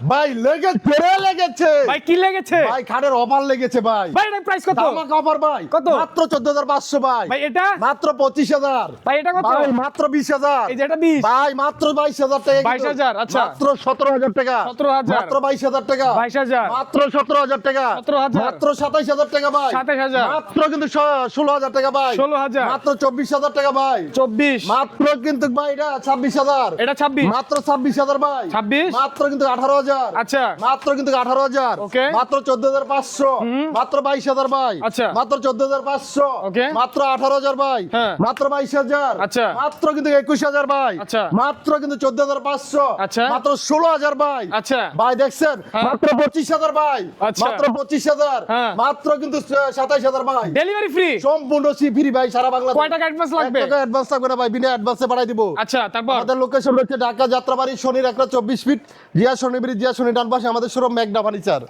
ভাই লেগেছে রে লেগেছে। ভাই কি লেগেছে? ভাই খাটের অফার লেগেছে ভাই। ভাই এটা প্রাইস কত? ধামাকা অফার ভাই। কত? মাত্র চোদ্দ হাজার পাঁচশো ভাই। ভাই এটা? মাত্র পঁচিশ হাজার। ভাই এটা কত? ভাই মাত্র বিশ হাজার। এই যে এটা 20 ভাই মাত্র বাইশ হাজার টাকা কিন্তু। 22,000, আচ্ছা। মাত্র সতেরো হাজার টাকা। 17,000 মাত্র বাইশ হাজার টাকা। 22,000 মাত্র সতেরো হাজার টাকা। 17,000 মাত্র সাতাইশ হাজার টাকা ভাই। 27,000 মাত্র কিন্তু ষ- ষোলো হাজার টাকা ভাই। 16,000 মাত্র চব্বিশ হাজার টাকা ভাই। 24 মাত্র কিন্তু ভাই এটা ছাব্বিশ হাজার। এটা 26 মাত্র ছাব্বিশ হাজার ভাই। 26 মাত্র কিন্তু আঠারো হাজার। আচ্ছা। মাত্র কিন্তু আঠারো হাজার। মাত্র চোদ্দ হাজার পাঁচশো। মাত্র বাইশ হাজার ভাই। আচ্ছা। মাত্র চোদ্দ হাজার পাঁচশো। মাত্র আঠারো হাজার ভাই। হ্যাঁ। মাত্র বাইশ হাজার। আচ্ছা। মাত্র কিন্তু একুশ হাজার ভাই। আচ্ছা। মাত্র কিন্তু চোদ্দ হাজার পাঁচশো। আচ্ছা। মাত্র ষোলো হাজার ভাই। আচ্ছা। ভাই দেখছেন? হ্যাঁ। মাত্র পঁচিশ হাজার ভাই। আচ্ছা। মাত্র পঁচিশ হাজার। হ্যাঁ। মাত্র কিন্তু সাতাইশ হাজার ভাই। ডেলিভারি ফ্রি সম্পূর্ণ সি ফ্রি ভাই সারা বাংলা কয় টাকা অ্যাডভান্স লাগবে? অ্যাডভান্স লাগবে না ভাই বিনা অ্যাডভান্সে পাঠাই দিব। আচ্ছা তারপর? আমাদের লোকেশন হচ্ছে ঢাকা যাত্রাবাড়ি শনির একটা চব্বিশ ফিট জিয়া শনি ব্রিজ জিয়া শুনি ডান পাশে আমাদের শোরুম ম্যাগনা ফার্নিচার।